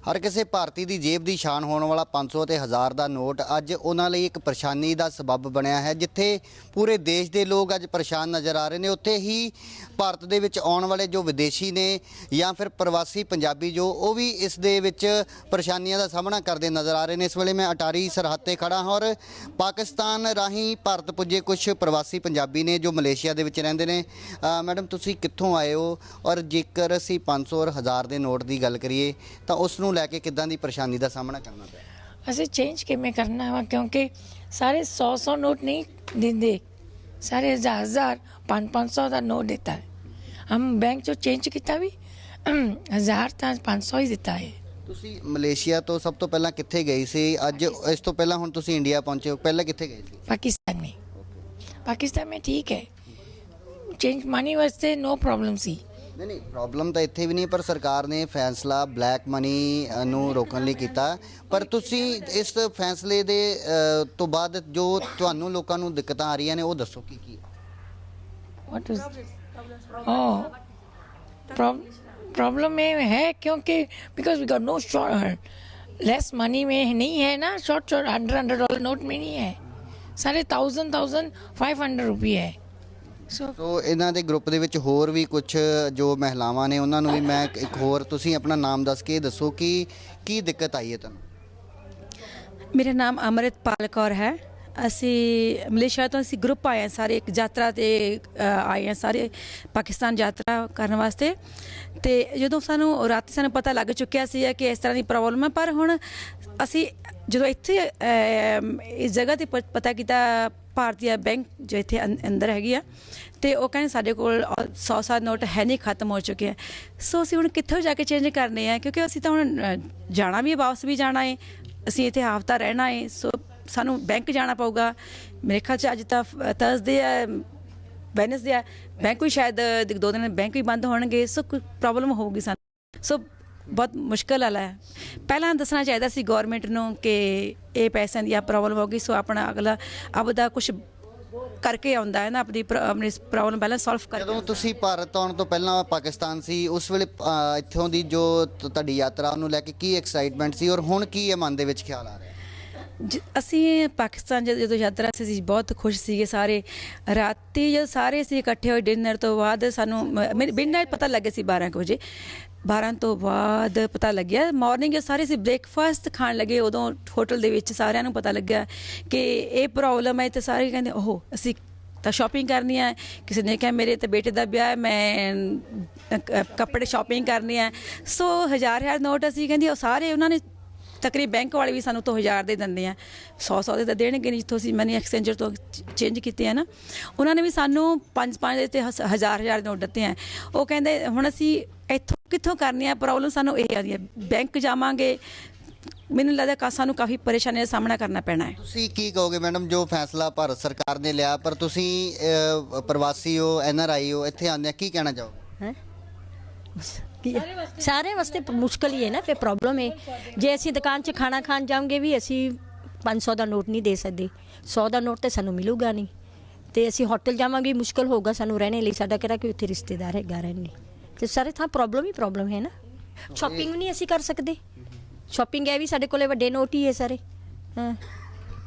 ਹਰ ਕਿਸੇ ਭਾਰਤੀ ਦੀ ਜੇਬ ਦੀ ਸ਼ਾਨ ਹੋਣ ਵਾਲਾ 500 ਤੇ 1000 ਦਾ ਨੋਟ ਅੱਜ ਉਹਨਾਂ ਲਈ ਇੱਕ ਪਰੇਸ਼ਾਨੀ ਦਾ ਸਬਬ ਬਣਿਆ ਹੈ, ਜਿੱਥੇ ਪੂਰੇ ਦੇਸ਼ ਦੇ ਲੋਕ ਅੱਜ ਪਰੇਸ਼ਾਨ ਨਜ਼ਰ ਆ ਰਹੇ ਨੇ। ਉੱਥੇ ਹੀ ਭਾਰਤ ਦੇ ਵਿੱਚ ਆਉਣ ਵਾਲੇ ਜੋ ਵਿਦੇਸ਼ੀ ਨੇ ਜਾਂ ਫਿਰ ਪ੍ਰਵਾਸੀ ਪੰਜਾਬੀ ਜੋ, ਉਹ ਵੀ ਇਸ ਦੇ ਵਿੱਚ ਪਰੇਸ਼ਾਨੀਆਂ ਦਾ ਸਾਹਮਣਾ ਕਰਦੇ ਨਜ਼ਰ ਆ ਰਹੇ ਨੇ। ਇਸ ਵੇਲੇ ਮੈਂ ਅਟਾਰੀ ਸਰਹੱਦ ਤੇ ਖੜਾ ਹਾਂ ਔਰ ਪਾਕਿਸਤਾਨ ਰਾਹੀਂ ਭਾਰਤ ਪੁੱਜੇ ਕੁਝ ਪ੍ਰਵਾਸੀ ਪੰਜਾਬੀ ਨੇ ਜੋ ਮਲੇਸ਼ੀਆ ਦੇ ਵਿੱਚ ਰਹਿੰਦੇ ਨੇ। ਮੈਡਮ, ਤੁਸੀਂ ਕਿੱਥੋਂ ਆਏ ਹੋ? ਔਰ ਜੇਕਰ ਅਸੀਂ 500 ਔਰ 1000 ਦੇ ਨੋਟ ਦੀ ਗੱਲ ਕਰੀਏ, ਤਾਂ ਉਸ ਨੂੰ ਨੂੰ ਲੈ ਕੇ ਕਿੱਦਾਂ ਦੀ ਪਰੇਸ਼ਾਨੀ ਦਾ ਸਾਹਮਣਾ ਕਰਨਾ ਪਿਆ? ਅਸੀਂ ਚੇਂਜ ਕਿਵੇਂ ਕਰਨਾ ਵਾ? ਕਿਉਂਕਿ ਸਾਰੇ 100 100 ਨੋਟ ਨਹੀਂ ਦਿੰਦੇ। ਸਾਰੇ ਹਜ਼ਾਰ ਹਜ਼ਾਰ ਦਾ ਨੋਟ ਦਿੱਤਾ ਹੈ। ਹਮ ਬੈਂਕ ਚੋਂ ਚੇਂਜ ਕੀਤਾ ਵੀ? ਹਜ਼ਾਰ ਤਾਂ 500 ਹੀ ਦਿੱਤਾ ਹੈ। ਤੁਸੀਂ ਮਲੇਸ਼ੀਆ ਤੋਂ ਸਭ ਤੋਂ ਪਹਿਲਾਂ ਕਿੱਥੇ ਗਏ ਸੀ? ਅੱਜ ਇਸ ਤੋਂ ਪਹਿਲਾਂ ਹੁਣ ਤੁਸੀਂ ਇੰਡੀਆ ਪਹੁੰਚੇ ਹੋ। ਪਹਿਲਾਂ ਕਿੱਥੇ ਗਏ ਸੀ? ਪਾਕਿਸਤਾਨ ਮੇ ਪਾਕਿਸਤਾਨ ਮੇ ਠੀਕ ਹੈ। ਚੇਂਜ ਮਨੀ ਵਾਸਤੇ ਨੋ ਪ੍ਰੋਬਲਮ ਸੀ। ਨਹੀਂ ਨਹੀਂ ਪ੍ਰੋਬਲਮ ਤਾਂ ਇੱਥੇ ਵੀ ਨਹੀਂ ਪਰ ਸਰਕਾਰ ਨੇ ਫੈਸਲਾ ਬਲੈਕ ਮਨੀ ਨੂੰ ਰੋਕਣ ਲਈ ਕੀਤਾ ਪਰ ਤੁਸੀਂ ਇਸ ਫੈਸਲੇ ਦੇ ਅ, ਤੋਂ ਬਾਅਦ ਜੋ ਤੁਹਾਨੂੰ ਲੋਕਾਂ ਨੂੰ ਦਿੱਕਤਾਂ ਆ ਰਹੀਆਂ ਨੇ ਉਹ ਦੱਸੋ ਕੀ ਕੀ व्हाट इज ओह प्रॉब्लम में है क्योंकि because we got no short less money में नहीं है ना short short hundred hundred dollar note में नहीं है साढ़े थाउजेंड थाउजेंड फाइव हंड्रेड रुपये है सो ਸੋ ਇਹਨਾਂ ਦੇ ਗਰੁੱਪ ਦੇ ਵਿੱਚ ਹੋਰ ਵੀ ਕੁਝ ਜੋ ਮਹਿਲਾਵਾਂ ਨੇ ਉਹਨਾਂ ਨੂੰ ਵੀ ਮੈਂ ਇੱਕ ਹੋਰ ਤੁਸੀਂ ਆਪਣਾ ਨਾਮ ਦੱਸ ਕੇ ਦੱਸੋ ਕਿ ਕੀ ਦਿੱਕਤ ਆਈ ਹੈ ਤੁਹਾਨੂੰ? ਮੇਰਾ ਨਾਮ ਅਮਰਿਤਪਾਲ ਕੌਰ ਹੈ। ਅਸੀਂ ਮਲੇਸ਼ੀਆ ਤੋਂ ਅਸੀਂ ਗਰੁੱਪ ਆਏ ਹਾਂ ਸਾਰੇ ਇੱਕ ਯਾਤਰਾ ਤੇ ਅ, ਆਏ ਹਾਂ ਸਾਰੇ ਪਾਕਿਸਤਾਨ ਯਾਤਰਾ ਕਰਨ ਵਾਸਤੇ। ਤੇ ਜਦੋਂ ਸਾਨੂੰ ਰਾਤੀ ਸਾਨੂੰ ਪਤਾ ਲੱਗ ਚੁੱਕਿਆ ਸੀ ਕਿ ਇਸ ਤਰ੍ਹਾਂ ਦੀ ਪ੍ਰੋਬਲਮ ਹੈ ਪਰ ਹੁਣ ਅਸੀਂ ਜਦੋਂ ਇੱਥੇ ਅ, ਇਸ ਜਗ੍ਹਾ ਤੇ ਪ- ਪਤਾ ਕੀਤਾ ਭਾਰਤੀ ਬੈਂਕ ਜੋ ਇੱਥੇ ਅੰਦਰ ਹੈਗੀ ਆ। ਤੇ ਉਹ ਕਹਿੰਦੇ ਸਾਡੇ ਕੋਲ 100 ਸਾਲ ਨੋਟ ਹੈ ਨਹੀਂ ਖਤਮ ਹੋ ਚੁੱਕੇ ਹੈ ਸੋ ਅਸੀਂ ਹੁਣ ਕਿੱਥੋਂ ਜਾ ਕੇ ਚੇਂਜ ਕਰਨੇ ਆ? ਕਿਉਂਕਿ ਅਸੀਂ ਤਾਂ ਹੁਣ ਜਾਣਾ ਵੀ ਹੈ, ਵਾਪਸ ਵੀ ਜਾਣਾ ਹੈ। ਅਸੀਂ ਇੱਥੇ ਹਫ਼ਤਾ ਰਹਿਣਾ ਹੈ। ਸੋ ਸਾਨੂੰ ਬੈਂਕ ਜਾਣਾ ਪਊਗਾ। ਮੇਰੇ ਖਿਆਲ ਚ ਅੱਜ ਤਾਂ ਥਰਸਡੇ ਹੈ ਵੈਨਸਡੇ ਹੈ। ਬੈਂਕ ਵੀ ਸ਼ਾਇਦ ਦੋ ਦਿਨ ਬੈਂਕ ਵੀ ਬੰਦ ਹੋਣਗੇ। ਸੋ ਕੋਈ ਪ੍ਰੋਬਲਮ ਹੋਊਗੀ ਸਾਨੂੰ। ਸੋ ਬਹੁਤ ਮੁਸ਼ਕਲ ਵਾਲਾ ਹੈ। ਪਹਿਲਾਂ ਦੱਸਣਾ ਚਾਹੀਦਾ ਸੀ ਗਵਰਨਮੈਂਟ ਨੂੰ ਕਿ ਇਹ ਪੈਸਿਆਂ ਦੀ ਆ ਪ੍ਰੋਬਲਮ ਹੋਗੀ ਸੋ ਆਪਣਾ ਅਗਲਾ ਆਪਦਾ ਕੁਝ ਕਰਕੇ ਆਉਂਦਾ ਹੈ ਨਾ ਆਪਣੀ ਆਪਣੀ ਪ੍ਰੋਬਲਮ ਪਹਿਲਾਂ ਸੋਲਵ ਕਰ ਜਦੋਂ ਤੁਸੀਂ ਭਾਰਤ ਆਉਣ ਤੋਂ ਪਹਿਲਾਂ ਪਾਕਿਸਤਾਨ ਸੀ ਉਸ ਵੇਲੇ ਇੱਥੋਂ ਦੀ ਜੋ ਤੁਹਾਡੀ ਯਾਤਰਾ ਉਹਨੂੰ ਲੈ ਕੇ ਕੀ ਐਕਸਾਈਟਮੈਂਟ ਸੀ ਔਰ ਹੁਣ ਕੀ ਹੈ ਮਨ ਦੇ ਵਿੱਚ ਖਿਆਲ ਆ ਰਿਹਾ? ਅਸੀਂ ਪਾਕਿਸਤਾਨ ਜਦ- ਯਾਤਰਾ ਸੀ ਬਹੁਤ ਖੁਸ਼ ਸੀਗੇ ਸਾਰੇ। ਰਾਤੀ ਜਦ ਸਾਰੇ ਅਸੀਂ ਇਕੱਠੇ ਹੋਏ ਡਿਨਰ ਤੋਂ ਬਾਅਦ ਸਾਨੂੰ ਮਿਡਨਾਈਟ ਪਤਾ ਲੱਗਿਆ ਸੀ 12 ਕੁ ਵਜੇ। 12 ਤੋਂ ਬਾਅਦ ਪਤਾ ਲੱਗਿਆ। ਮਾਰਨਿੰਗ ਸਾਰੇ ਅਸੀਂ ਬ੍ਰੇਕਫਾਸਟ ਖਾਣ ਲੱਗੇ, ਉਦੋਂ ਹੋਟਲ ਦੇ ਵਿੱਚ ਸਾਰਿਆਂ ਨੂੰ ਪਤਾ ਲੱਗਿਆ ਕਿ ਇਹ ਪ੍ਰੋਬਲਮ ਹੈ ਤੇ ਸਾਰੇ ਕਹਿੰਦੇ, ਓਹ, ਅਸੀਂ ਤਾਂ ਸ਼ਾਪਿੰਗ ਕਰਨੀ ਹੈ। ਕਿਸੇ ਨੇ ਕਿਹਾ, ਮੇਰੇ ਤੇ ਬੇਟੇ ਦਾ ਵਿਆਹ ਹੈ, ਮੈਂ ਕ- ਕੱਪੜੇ ਸ਼ਾਪਿੰਗ ਕਰਨੀ ਹੈ। ਸੋ ਹਜ਼ਾਰ ਹਜ਼ਾਰ ਨੋਟ ਅਸੀਂ ਕਹਿੰਦੀ, ਉਹ ਸਾਰੇ ਉਹਨਾਂ ਨੇ ਤਕਰੀਬ ਬੈਂਕ ਵਾਲੇ ਵੀ ਸਾਨੂੰ ਤੋਂ ਹਜ਼ਾਰ ਦੇ ਦਿੰਦੇ ਆ। 100 100 ਦੇ ਤਾਂ ਦੇਣਗੇ ਨਹੀਂ, ਜਿੱਥੋਂ ਅਸੀਂ ਮਨੀ ਐਕਸਚੇਂਜਰ ਤੋਂ ਚੇਂਜ ਕੀਤੇ ਆ ਨਾ। ਉਹਨਾਂ ਨੇ ਵੀ ਸਾਨੂੰ 5 5 ਦੇ ਤੇ ਹਸ- ਹਜ਼ਾਰ ਹਜ਼ਾਰ ਨੋਟ ਦਿੱਤੇ ਆ। ਉਹ ਕਹਿੰਦੇ, ਹੁਣ ਅਸੀਂ ਇੱਥੋਂ ਕਿੱਥੋਂ ਕਰਨੀ ਆ? ਪ੍ਰੋਬਲਮ ਸਾਨੂੰ ਇਹ ਆਦੀ ਹੈ ਬੈਂਕ ਜਾਵਾਂਗੇ। ਮੈਨੂੰ ਲੱਗਦਾ ਕਿ ਸਾਨੂੰ ਕਾਫੀ ਪਰੇਸ਼ਾਨੀ ਦਾ ਸਾਹਮਣਾ ਕਰਨਾ ਪੈਣਾ ਹੈ। ਤੁਸੀਂ ਕੀ ਕਹੋਗੇ ਮੈਡਮ ਜੋ ਫੈਸਲਾ ਭਾਰਤ ਸਰਕਾਰ ਨੇ ਲਿਆ ਪਰ ਤੁਸੀਂ ਅ, ਪ੍ਰਵਾਸੀ ਹੋ ਐਨ ਆਰ ਆਈ ਹੋ ਇੱਥੇ ਆਉਂਦੇ ਕੀ ਕਹਿਣਾ ਚਾਹੋਗੇ? ਹੈਂ? ਕੀ ਸਾਰੇ ਵਾਸਤੇ ਮੁਸ਼ਕਲ ਹੀ ਹੈ ਨਾ ਫਿਰ ਪ੍ਰੋਬਲਮ ਹੈ ਜੇ ਅਸੀਂ ਦੁਕਾਨ 'ਚ ਖਾਣਾ ਖਾਣ ਜਾਵਾਂਗੇ ਵੀ ਅਸੀਂ 500 ਦਾ ਨੋਟ ਨਹੀਂ ਦੇ ਸਕਦੇ। 100 ਦਾ ਨੋਟ ਤੇ ਸਾਨੂੰ ਮਿਲੂਗਾ ਨਹੀਂ। ਤੇ ਅਸੀਂ ਹੋਟਲ ਜਾਵਾਂਗੇ ਮੁਸ਼ਕਲ ਹੋਊਗਾ ਸਾਨੂੰ ਰਹਿਣੇ ਲਈ। ਸਾਡਾ ਕਿਹੜਾ ਕੋਈ ਉੱਥੇ ਰਿਸ਼ਤੇਦਾਰ ਹੈਗਾ ਰਹਿਣ ਲਈ। ਤੇ ਸਾਰੇ ਥਾਂ ਪ੍ਰੋਬਲਮ ਹੀ ਪ੍ਰੋਬਲਮ ਹੈ ਨਾ। ਸ਼ਾਪਿੰਗ ਨਹੀਂ ਅਸੀਂ ਕਰ ਸਕਦੇ। ਸ਼ਾਪਿੰਗ ਹੈ ਵੀ ਸਾਡੇ ਕੋਲੇ ਵੱਡੇ ਨੋਟ ਹੀ ਹੈ ਸਾਰੇ। ਹਾਂ।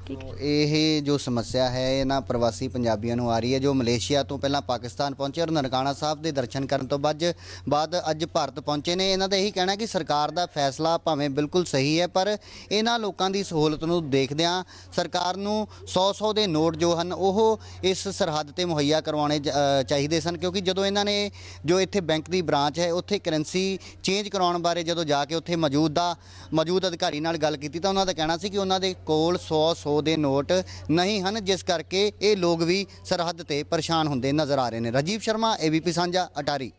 ਇਹ ਜੋ ਸਮੱਸਿਆ ਹੈ, ਇਹਨਾਂ ਪ੍ਰਵਾਸੀ ਪੰਜਾਬੀਆਂ ਨੂੰ ਆ ਰਹੀ ਹੈ, ਜੋ ਮਲੇਸ਼ੀਆ ਤੋਂ ਪਹਿਲਾਂ ਪਾਕਿਸਤਾਨ ਪਹੁੰਚੇ ਔਰ ਨਨਕਾਣਾ ਸਾਹਿਬ ਦੇ ਦਰਸ਼ਨ ਕਰਨ ਤੋਂ ਬਾਅਦ ਬਾਅਦ ਅੱਜ ਭਾਰਤ ਪਹੁੰਚੇ ਨੇ। ਇਹਨਾਂ ਦਾ ਇਹੀ ਕਹਿਣਾ ਕਿ ਸਰਕਾਰ ਦਾ ਫੈਸਲਾ ਭਾਵੇਂ ਬਿਲਕੁਲ ਸਹੀ ਹੈ, ਪਰ ਇਹਨਾਂ ਲੋਕਾਂ ਦੀ ਸਹੂਲਤ ਨੂੰ ਦੇਖਦਿਆਂ ਸਰਕਾਰ ਨੂੰ 100-100 ਦੇ ਨੋਟ ਜੋ ਹਨ, ਉਹ ਇਸ ਸਰਹੱਦ ਤੇ ਮੁਹੱਈਆ ਕਰਵਾਉਣੇ ਚਾਹੀਦੇ ਸਨ, ਕਿਉਂਕਿ ਜਦੋਂ ਇਹਨਾਂ ਨੇ ਜੋ ਇੱਥੇ ਬੈਂਕ ਦੀ ਬ੍ਰਾਂਚ ਹੈ, ਉੱਥੇ ਕਰੰਸੀ ਚੇਂਜ ਕਰਾਉਣ ਬਾਰੇ ਜਦੋਂ ਜਾ ਕੇ ਉੱਥੇ ਮੌਜੂਦਾ, ਮੌਜੂਦ ਅਧਿਕਾਰੀ ਨਾਲ ਗੱਲ ਕੀਤੀ ਤਾਂ ਉਹਨਾਂ ਦਾ ਕਹਿਣਾ ਸੀ ਕਿ ਉਹਨਾਂ ਦੇ ਕੋਲ 100 100 ਦੇ ਨੋਟ ਨਹੀਂ ਹਨ, ਜਿਸ ਕਰਕੇ ਇਹ ਲੋਕ ਵੀ ਸਰਹੱਦ ਤੇ ਪਰੇਸ਼ਾਨ ਹੁੰਦੇ ਨਜ਼ਰ ਆ ਰਹੇ ਨੇ। ਰਾਜੀਵ ਸ਼ਰਮਾ ਏਬੀਪੀ ਸਾਂਝਾ, ਅਟਾਰੀ।